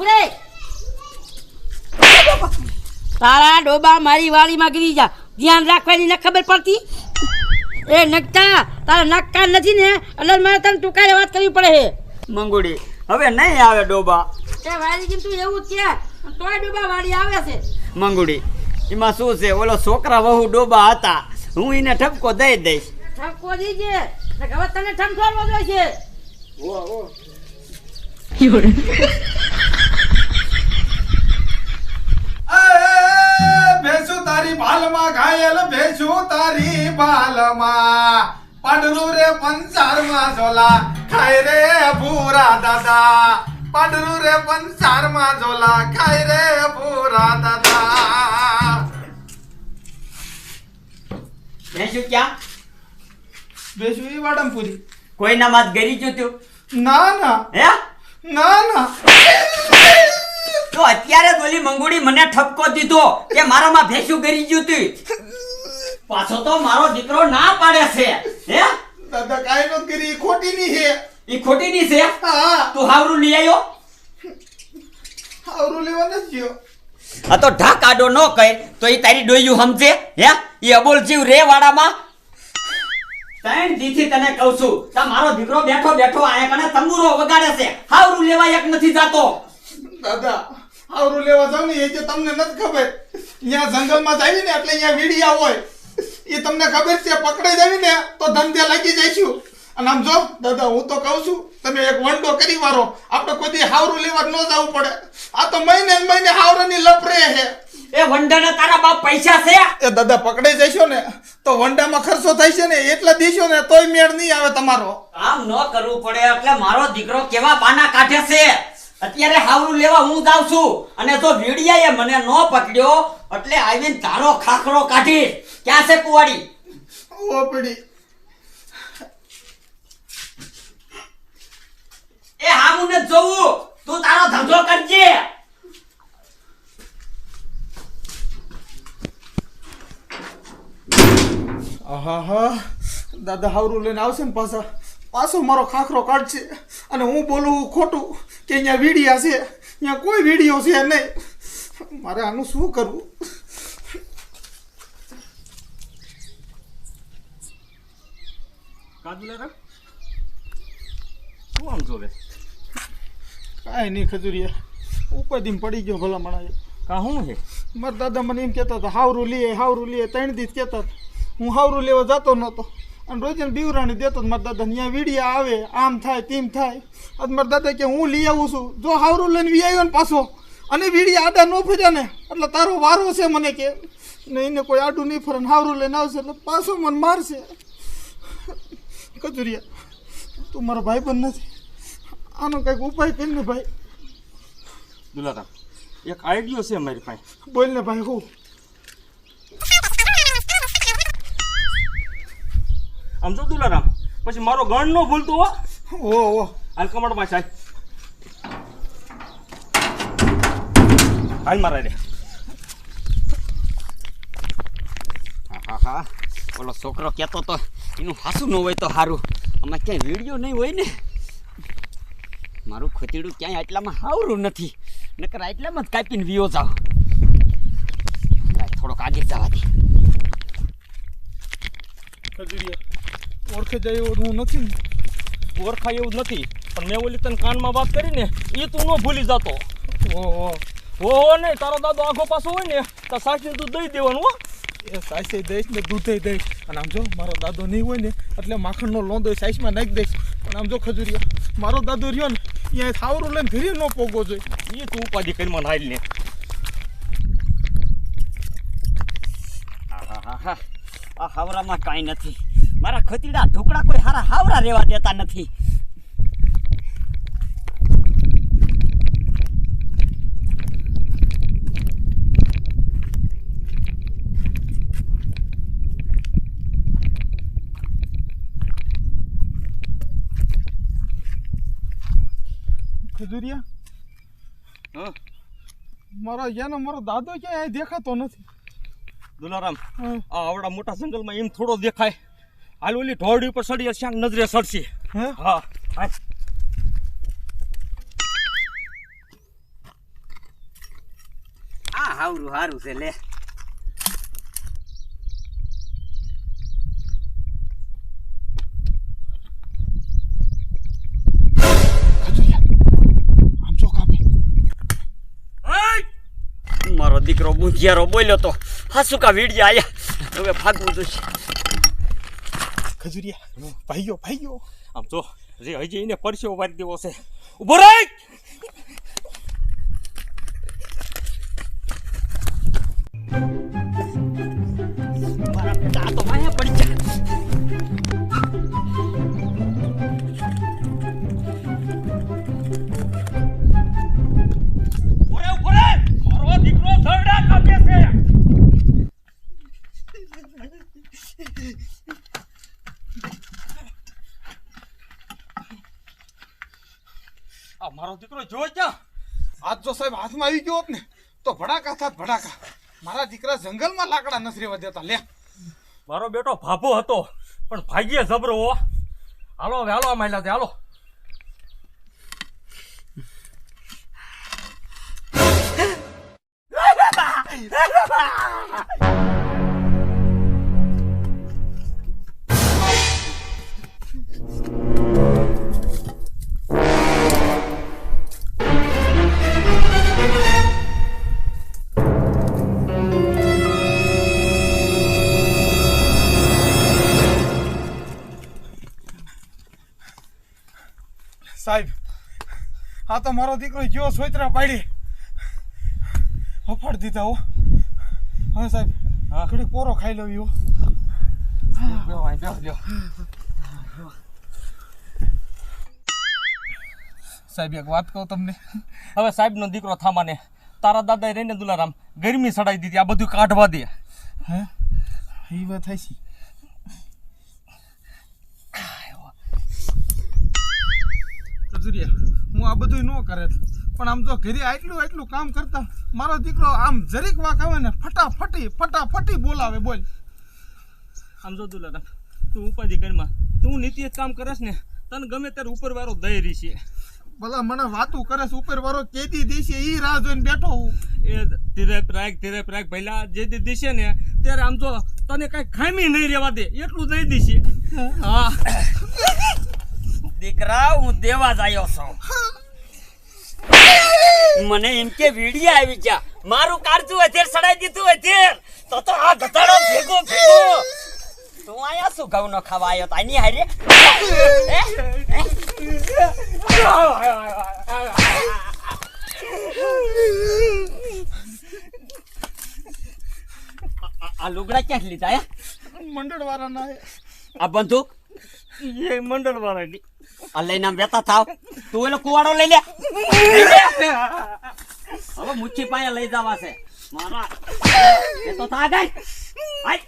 ઊભો રે તારા ડોબા મારી વાડીમાં ગીરી જા. ધ્યાન રાખવાની ન ખબર પડતી. એ નકતા તારા નક્કા નથી ને એટલે મારે તને ટૂંકારે વાત કરવી પડે હે. મંગુડી હવે નહીં આવે ડોબા. તે વાડી કેમ તું એવું છે. કે તોય ડોબા વાડી આવે છે. મંગુડી એમાં શું છે? ઓલો છોકરા વહુ ડોબા હતા. હું એને ઠપકો દઈ દઈશ. ઠપકો દીજે હવે તને ઠમઠોડવો જોઈએ ભેંસુ તારી બાલમાં ઘાયલ ભેંસુ તારી બાલમાં. પાંડરું રે પંચારમાં ઝોલા. ખાય રે ભૂરા દાદા. પાંડરું રે પંચારમાં ઝોલા. ખાય રે ભૂરા દાદા. ભેંસું ક્યાં? ભેંસુ એ વાડમપુરી. કોઈ માત ગરી જતું ના ના. હે? ના ના. તો અત્યારે ઓલી મંગુડી મને ઠપકો દીધો કે મારામાં ભેંસું કરી ગયું તું. પાછો તો મારો દીકરો ના પાડે છે હે? દાદા કાઈ નો કરી ખોટી ની હે ઈ ખોટી ની છે? હા. તું હાવરું લઈ આવ્યો આવરું લેવા નથી ગયો. આ તો ઢાક આડો ન કહે તો એ તારી ડોયું સમજે હે? એ અબોલ જીવ રે વાડામાં. ત્રણ દીથી તને કહું છું તા મારો દીકરો બેઠો બેઠો આયા કને તંબુરો વગાડે છે. હાવરું લેવા એક નથી જાતો. દાદા આવરું લેવા જાવ ને એ જે તમને નથી ખબર. અહીંયા જંગલમાં જાવી ને એટલે અહીંયા વીડિયા હોય. એ તમને ખબર છે પકડાઈ જાવી ને તો ધંધે લાગી જઈશું. અને આમ જો દાદા હું તો કહું છું તમે એક વંડો કરી વારો. આપણે કોઈ દી હાવરું લેવા ન જવું પડે. આ તો મહિને મહિને હાવરાની લપરે છે. એ વંડાના તારા બાપ પૈસા છે? એ દાદા પકડાઈ જશો ને તો વંડામાં ખર્ચો થાય છે ને એટલા દેશો ને તોય મેળ નહીં આવે તમારો. આમ ન કરવું પડે એટલે મારો દીકરો કેવા બાના કાઢે છે? અત્યારે હાવરું લેવા હું જાઉં છું. અને જો વીડિયાએ મને ન પકડ્યો એટલે આવીને તારો ખાખરો કાઢી ક્યાં છે કુવાડી? ઓપડી. એ હામુને જોવું. તું તારો ધંધો કરજે. આહા દાદા હાવરું લઈને આવશે ને પાછા. પાછો મારો ખાખરો કાઢશે અને હું બોલું ખોટું કે અહીંયા વીડિયા છે અહીંયા કોઈ વીડિયો છે નહીં. મારે આનું શું કરવું? શું આમ જોવે? કાંઈ નહીં ખજૂરિયા. ઉપાધિમાં પડી ગયો ભલા મણા કા શું છે? મારા દાદા મને એમ કહેતા હતા હાવરું લઈએ હાવરું લઈએ ત્રણ દિવસ કહેતા હતા હું હાવરું લેવા જતો નહોતો. અને રોજ બીવરાણી દેતો મારા દાદા અહીંયા વીડિયા આવે આમ થાય તેમ થાય. અને મારા દાદા કે હું લઈ આવું છું. જો હાવરું લઈને વી આવ્યો ને પાછો અને વીડિયા આડા ન ફર્યા ને એટલે તારો વારો છે મને કે. ને એને કોઈ આડું નહીં ફરે હાવરું લઈને આવશે એટલે પાછો મને મારશે. કચુરિયા તું મારો ભાઈ પણ નથી. આનો કંઈક ઉપાય કરીને ભાઈ. દુલાતા એક આઈડિયો છે મારી પાસે. બોલ ને ભાઈ હું? આમ જો દુલારામ પછી મારો ગણ નો ભૂલતો હો. ઓ ઓ. હાલ કમરમાં હાલ. હાલ મારા રે. હા હા. ઓલો છોકરો કહેતો તો એનું હાસું ન હોય તો સારું અમે ક્યાંય વીડિયો નહીં હોય ને. મારું ખોતીડું ક્યાંય આટલામાં હાવરું નથી. નકર આટલામાં જ કાપીને વિયો જાવ. થોડોક આગળ જવા દે ખજુરિયા ઓળખે જાય એવો હું નથી. ઓળખાય એવું નથી. પણ મેં ઓલી તને કાનમાં વાત કરી ને એ તું ન ભૂલી જતો. ઓહો. હો હો ને તારો દાદો આખો પાછો હોય ને તો સાસી તું દઈ દેવાનું હો. એ સાઈસે દઈશ ને દૂધે દઈશ. અને આમ જો મારો દાદો નહીં હોય ને એટલે માખણનો લોંદો સાઈસમાં નાખી દઈશ. પણ આમ જો ખજૂરિયા મારો દાદો રહ્યો ને અહીંયા થાવરું લઈને ધીરે ન પોગવો જોઈએ. એ તું ઉપાધિ કરી મને હાલ ને. આ હાવરામાં કાંઈ નથી. મારા ખતીડા ઢોકળા કોઈ હારા હાવરા રહેવા દેતા નથી. ખજુરિયા? હા? મારો યાનો મારો દાદો ક્યાંય દેખાતો નથી. દુલારામ. આ આવડા મોટા જંગલમાં એમ થોડો દેખાય. હાલ ઓલી ઢોળી ઉપર સડી શ્યાંક નજરે સડશે હે? હા આ હાવરું હારું છે લે. મારો દીકરો બુંધિયારો બોલ્યો તો હા શું કા વીડિયા આયા. હવે ભાગવું જોઈશે ખજુરિયા. ભાઈઓ ભાઈઓ. આમ જો જે હજી એને પરસ્યો વારી દેવો છે. ઊભો રહી મારા તો માયા પડી જા આ મારો દીકરો જો ક્યાં આજ જો સાહેબ હાથમાં આવી ગયો હોત ને તો ભડાકા થાત ભડાકા. મારા દીકરા જંગલમાં લાકડા રહેવા દેતા. લે. મારો બેટો ભાભો હતો પણ ભાગ્યે જબરો હો. હાલો હવે હાલો માયલા હાલો. સાહેબ આ તો મારો દીકરો ગયો સોયત્રા પાડી. હફાડ દીધા હો. હા સાહેબ હા. ઘડીક પોરો ખાઈ લઉં બેહો. સાહેબ એક વાત કહું તમને. હવે સાહેબનો દીકરો થામાને. તારા દાદાએ રહીને દુલારામ ગરમી સડાઈ દીધી આ બધું કાઢવા દે. હે એ વાત થાય છે કજુરિયા હું આ બધું ન કરે. પણ આમ જો ઘરે આટલું આટલું કામ કરતા મારો દીકરો આમ જરીક વાક આવે ને ફટાફટી ફટાફટી બોલાવે બોલ. આમ જો દુલારામ તું ઉપાધિ કરમાં તું નીતિ જ કામ કરસ ને તને ગમે ત્યારે ઉપર વાળો દઈ છે. ભલા મને વાતું કરે છે ઉપર વાળો કેદી દેશે ઈ રાહ જોઈને બેઠો હું. એ ધીરે પ્રાગ ધીરે પ્રાગ ભલા જે દી દિશે ને ત્યારે આમ જો તને કઈ ખામી નહીં રહેવા દે એટલું દઈ દેશે હા. દીકરા હું દેવા જ આવ્યો છું. મને એમ કે વીડિયા આવી ગયા. મારું કાળજું અધેર સડાઈ દીધું અધેર. તો તો આ ગધાડો ભેગો ભેગો. તું આયા શું ઘઉં નો ખાવા આવ્યો તાની હારે? આ- લુગડા ક્યાંથી લીધા મંડળ વાળા ના આ બંદૂક? એ મંડળ વાળાની લઈને આમ વેતા થાવ. તું એનો કુવાડો લઈ લે. હવે મુચ્છી પાસે લઈ જવા છે. મારા. એ તો થા ગઈ આય.